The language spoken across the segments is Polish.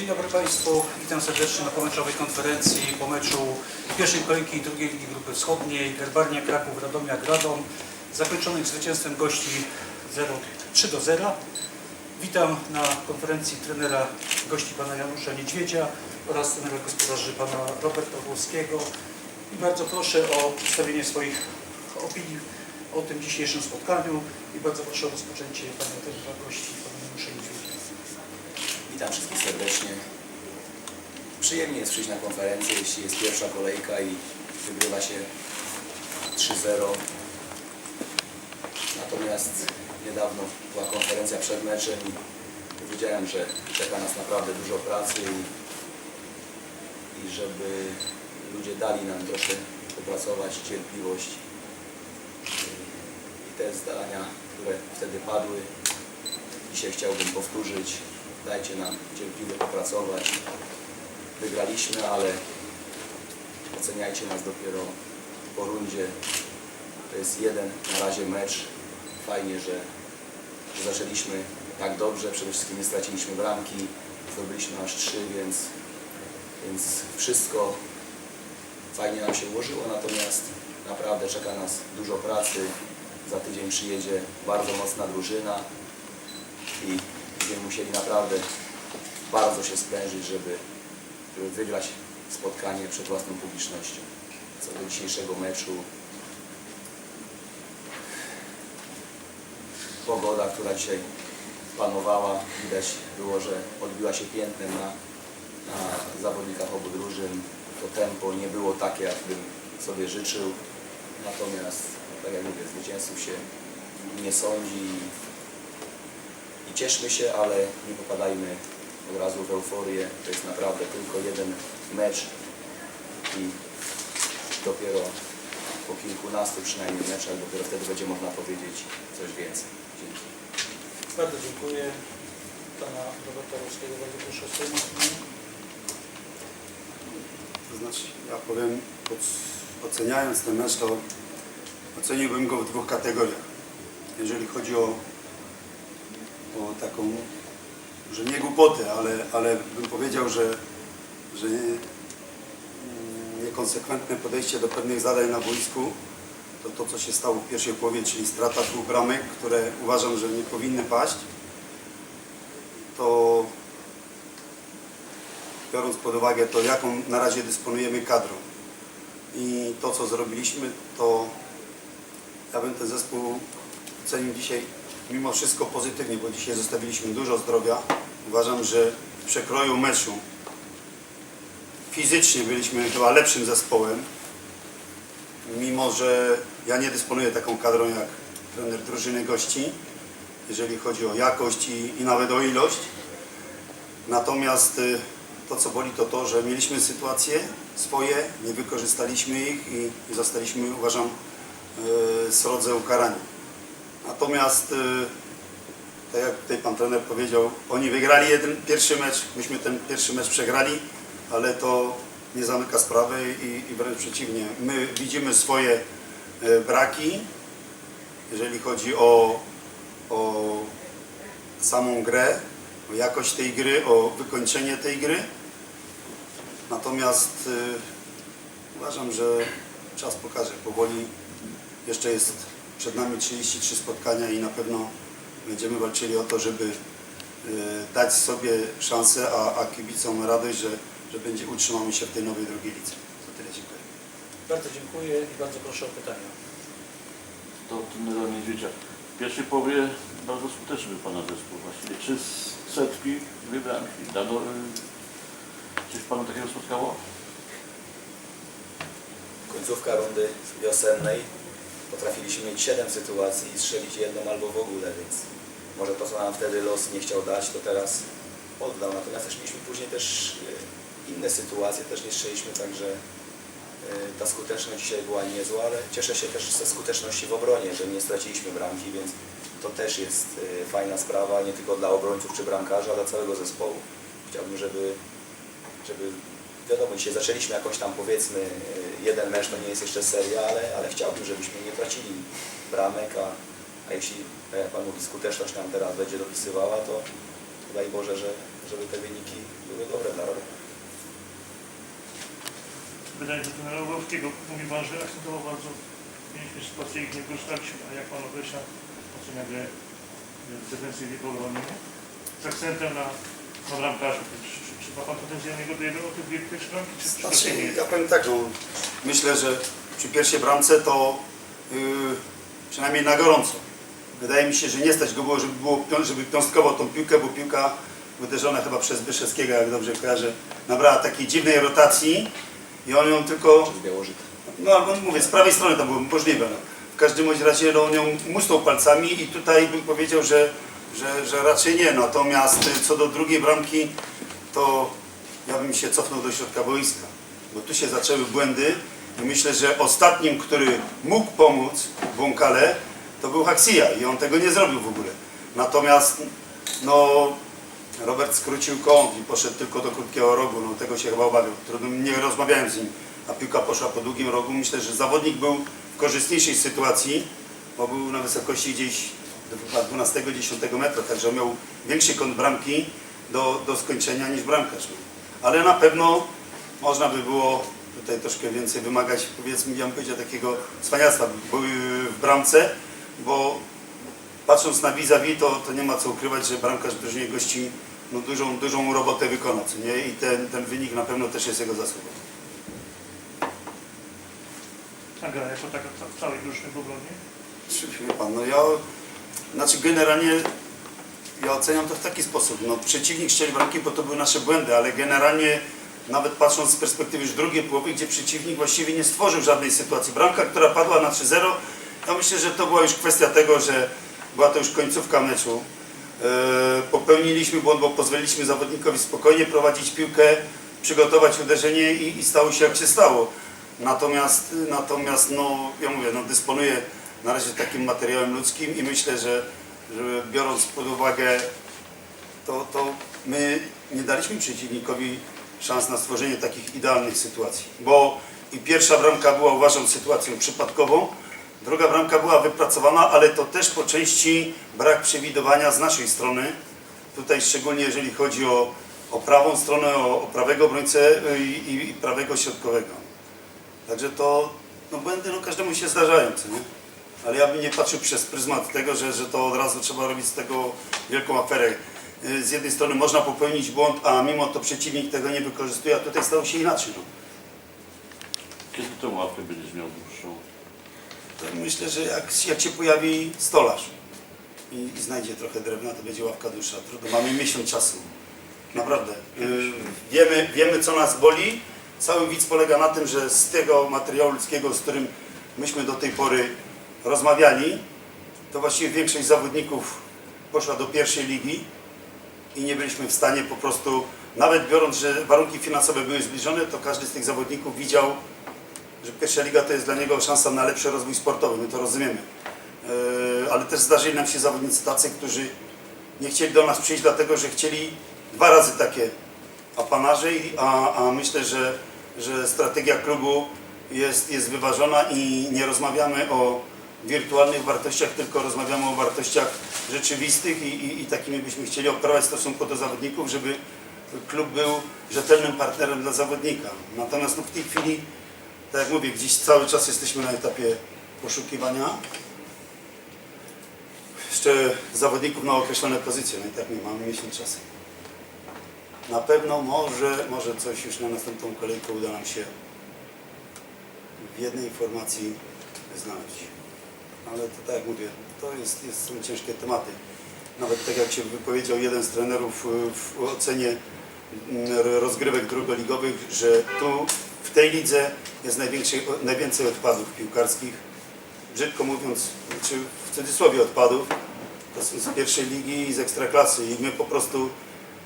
Dzień dobry Państwu, witam serdecznie na pomeczowej konferencji po meczu pierwszej kolejki drugiej Ligi Grupy Wschodniej Gerbarnia Kraków Radomiak Radom zakończonych zwycięstwem gości 0, 3 do 0. Witam na konferencji trenera gości pana Janusza Niedźwiedzia oraz trenera gospodarzy pana Roberta Włoskiego i bardzo proszę o przedstawienie swoich opinii o tym dzisiejszym spotkaniu i bardzo proszę o rozpoczęcie pana trenera gości pana. Witam wszystkich serdecznie. Przyjemnie jest przyjść na konferencję, jeśli jest pierwsza kolejka i wygrywa się 3-0. Natomiast niedawno była konferencja przed meczem i powiedziałem, że czeka nas naprawdę dużo pracy i, i żeby ludzie dali nam troszkę popracować, cierpliwość. I te zdania, które wtedy padły, dzisiaj chciałbym powtórzyć. Dajcie nam cierpliwie popracować. Wygraliśmy, ale oceniajcie nas dopiero po rundzie. To jest jeden na razie mecz. Fajnie, że, zaczęliśmy tak dobrze. Przede wszystkim nie straciliśmy bramki. Zdobyliśmy aż trzy, więc, więc wszystko fajnie nam się ułożyło. Natomiast naprawdę czeka nas dużo pracy. Za tydzień przyjedzie bardzo mocna drużyna i musieli naprawdę bardzo się sprężyć, żeby, żeby wygrać spotkanie przed własną publicznością. Co do dzisiejszego meczu, pogoda, która dzisiaj panowała, widać było, że odbiła się piętnem na, na zawodnikach obu drużyn. To tempo nie było takie, jak bym sobie życzył. Natomiast, tak jak mówię, zwycięzców się nie sądzi i cieszmy się, ale nie popadajmy od razu w euforię. To jest naprawdę tylko jeden mecz i dopiero po kilkunastu przynajmniej meczach dopiero wtedy będzie można powiedzieć coś więcej. Dzięki. Bardzo dziękuję. Pana Roberta Włoskiego bardzo proszę o opinię. To znaczy, ja powiem, oc- oceniając ten mecz, to oceniłbym go w dwóch kategoriach. Jeżeli chodzi o, o taką, że nie głupotę, ale, ale bym powiedział, że, że mm, niekonsekwentne podejście do pewnych zadań na boisku, to to, co się stało w pierwszej połowie, czyli strata dwóch bramek, które uważam, że nie powinny paść, to biorąc pod uwagę to, jaką na razie dysponujemy kadrą i to, co zrobiliśmy, to ja bym ten zespół ocenił dzisiaj mimo wszystko pozytywnie, bo dzisiaj zostawiliśmy dużo zdrowia. Uważam, że w przekroju meczu fizycznie byliśmy chyba lepszym zespołem, mimo że ja nie dysponuję taką kadrą jak trener drużyny gości, jeżeli chodzi o jakość i, i nawet o ilość. Natomiast y, to, co boli, to to, że mieliśmy sytuacje swoje, nie wykorzystaliśmy ich i, i zostaliśmy, uważam, y, srodze ukarani. Natomiast, y, tak jak tutaj pan trener powiedział, oni wygrali jeden, pierwszy mecz, myśmy ten pierwszy mecz przegrali, ale to nie zamyka sprawy i, i wręcz przeciwnie. My widzimy swoje y, braki, jeżeli chodzi o, o samą grę, o jakość tej gry, o wykończenie tej gry. Natomiast y, uważam, że czas pokaże. Powoli jeszcze jest przed nami 33 spotkania i na pewno będziemy walczyli o to, żeby y, dać sobie szansę, a, a kibicom radość, że, że będzie, utrzymamy się w tej nowej drugiej lidze. To tyle, dziękuję. Bardzo dziękuję i bardzo proszę o pytania. do trenera Niedźwiedzia. W pierwszej połowie bardzo skuteczny był Pana zespół. Właściwie trzy setki, dwie bramki. Dano, y, coś Panu takiego spotkało? Końcówka rundy wiosennej potrafiliśmy mieć 7 sytuacji i strzelić jedną albo w ogóle, więc może to, co nam wtedy los nie chciał dać, to teraz oddał. Natomiast też mieliśmy później też e, inne sytuacje, też nie strzeliśmy, także e, ta skuteczność dzisiaj była niezła, ale cieszę się też ze skuteczności w obronie, że nie straciliśmy bramki, więc to też jest e, fajna sprawa, nie tylko dla obrońców czy bramkarzy, ale dla całego zespołu. Chciałbym, żeby, żeby wiadomo, dzisiaj zaczęliśmy jakoś tam powiedzmy e, jeden mecz, to nie jest jeszcze seria, ale, ale chciałbym, żebyśmy nie tracili bramek, a, a jeśli, tak jak Pan mówi, skuteczność nam teraz będzie dopisywała, to, daj Boże, że, żeby te wyniki były dobre dla Radomia. Pytanie do trenera Orłowskiego. Mówi Pan, że akcentował bardzo mieliśmy sytuację ich nie wykorzystaliśmy, a jak Pan określa ocenia grę w defensywie obronnej z akcentem na, na bramkarzu. Czy, czy, ma Pan potencjalnego do jednego tych dwie pierwszych bramki, czy Znaczy, nie? ja powiem tak, no, myślę, że przy pierwszej bramce to yy, przynajmniej na gorąco. Wydaje mi się, że nie stać go było, żeby, było, żeby piąstkował tą piłkę, bo piłka uderzona chyba przez Byszewskiego, jak dobrze kojarzę, nabrała takiej dziwnej rotacji i on ją tylko no albo mówię, z prawej strony to było możliwe. No. W każdym razie no, on ją musnął palcami i tutaj bym powiedział, że, że, że raczej nie. Natomiast y, co do drugiej bramki, to ja bym się cofnął do środka boiska. Bo tu się zaczęły błędy i myślę, że ostatnim, który mógł pomóc Błąkale, to był Haksija i on tego nie zrobił w ogóle. Natomiast no, Robert skrócił kąt i poszedł tylko do krótkiego rogu, no tego się chyba obawiał. Trudno, nie rozmawiałem z nim, a piłka poszła po długim rogu. Myślę, że zawodnik był w korzystniejszej sytuacji, bo był na wysokości gdzieś do 12-10 metra, także miał większy kąt bramki do, do skończenia niż bramkarz. Ale na pewno można by było tutaj troszkę więcej wymagać, powiedzmy, ja bym powiedział, takiego cwaniactwa w- w bramce, bo patrząc na vis-a-vis, to, to nie ma co ukrywać, że bramkarz w drużynie gości no, dużą, dużą robotę wykona, co nie? I ten, ten wynik na pewno też jest jego zasługą. A gra jako taka ca- całej drużyny w obronie? Pan, no ja, znaczy generalnie ja oceniam to w taki sposób, no przeciwnik strzelił bramki, bo to były nasze błędy, ale generalnie nawet patrząc z perspektywy już drugiej połowy, gdzie przeciwnik właściwie nie stworzył żadnej sytuacji. Bramka, która padła na 3-0, ja myślę, że to była już kwestia tego, że była to już końcówka meczu. E, popełniliśmy błąd, bo pozwoliliśmy zawodnikowi spokojnie prowadzić piłkę, przygotować uderzenie i, i stało się jak się stało. Natomiast, natomiast no, ja mówię, no, dysponuję na razie takim materiałem ludzkim i myślę, że, że biorąc pod uwagę to, to my nie daliśmy przeciwnikowi szans na stworzenie takich idealnych sytuacji. Bo i pierwsza bramka była uważam sytuacją przypadkową, druga bramka była wypracowana, ale to też po części brak przewidywania z naszej strony. Tutaj szczególnie jeżeli chodzi o, o prawą stronę, o, o prawego obrońcę y, i, i, i prawego środkowego. Także to no błędy no, każdemu się zdarzają, co nie? Ale ja bym nie patrzył przez pryzmat tego, że, że to od razu trzeba robić z tego wielką aferę. Y, Z jednej strony można popełnić błąd, a mimo to przeciwnik tego nie wykorzystuje, a tutaj stało się inaczej. No. Kiedy tą łapkę będziesz miał dłuższą? Myślę, że jak, jak się pojawi stolarz i, i znajdzie trochę drewna, to będzie ławka dłuższa. Trudno, mamy miesiąc czasu. Naprawdę. Y, wiemy, wiemy, co nas boli. Cały widz polega na tym, że z tego materiału ludzkiego, z którym myśmy do tej pory rozmawiali, to właściwie większość zawodników poszła do pierwszej ligi i nie byliśmy w stanie po prostu, nawet biorąc, że warunki finansowe były zbliżone, to każdy z tych zawodników widział, że pierwsza liga to jest dla niego szansa na lepszy rozwój sportowy, my to rozumiemy. Yy, Ale też zdarzyli nam się zawodnicy tacy, którzy nie chcieli do nas przyjść, dlatego że chcieli dwa razy takie apanarze, a, a myślę, że, że strategia klubu jest, jest wyważona i nie rozmawiamy o wirtualnych wartościach, tylko rozmawiamy o wartościach rzeczywistych i, i, i takimi byśmy chcieli operować w stosunku do zawodników, żeby klub był rzetelnym partnerem dla zawodnika. Natomiast no, w tej chwili, tak jak mówię, gdzieś cały czas jesteśmy na etapie poszukiwania jeszcze zawodników na określone pozycje, no i tak nie mamy miesiąc czasu. Na pewno może, może coś już na następną kolejkę uda nam się w jednej formacji znaleźć. Ale to tak jak mówię, to jest, jest, są ciężkie tematy. Nawet tak jak się wypowiedział jeden z trenerów y, w ocenie mm, rozgrywek drugoligowych, że tu w tej lidze jest najwięcej, najwięcej odpadów piłkarskich. Brzydko mówiąc, czy w cudzysłowie odpadów, to są z pierwszej ligi i z ekstraklasy i my po prostu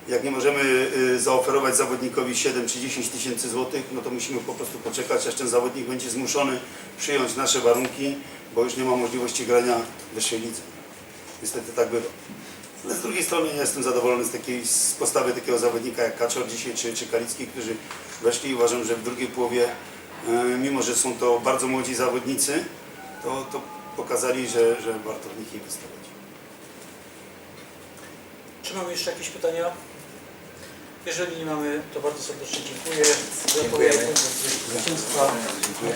jak nie możemy y, zaoferować zawodnikowi 7 czy 10 tysięcy złotych, no to musimy po prostu poczekać, aż ten zawodnik będzie zmuszony przyjąć nasze warunki, bo już nie ma możliwości grania w wyższej lidze. Niestety tak bywa. Ale z drugiej strony ja jestem zadowolony z, takiej, z postawy takiego zawodnika jak Kaczor dzisiaj czy, czy Kalicki, którzy weszli i uważam, że w drugiej połowie, y, mimo że są to bardzo młodzi zawodnicy, to, to pokazali, że, że warto w nich inwestować. Czy mamy jeszcze jakieś pytania? Jeżeli nie mamy, to bardzo serdecznie dziękuję. Gratuluję zwycięstwa. Dziękuję.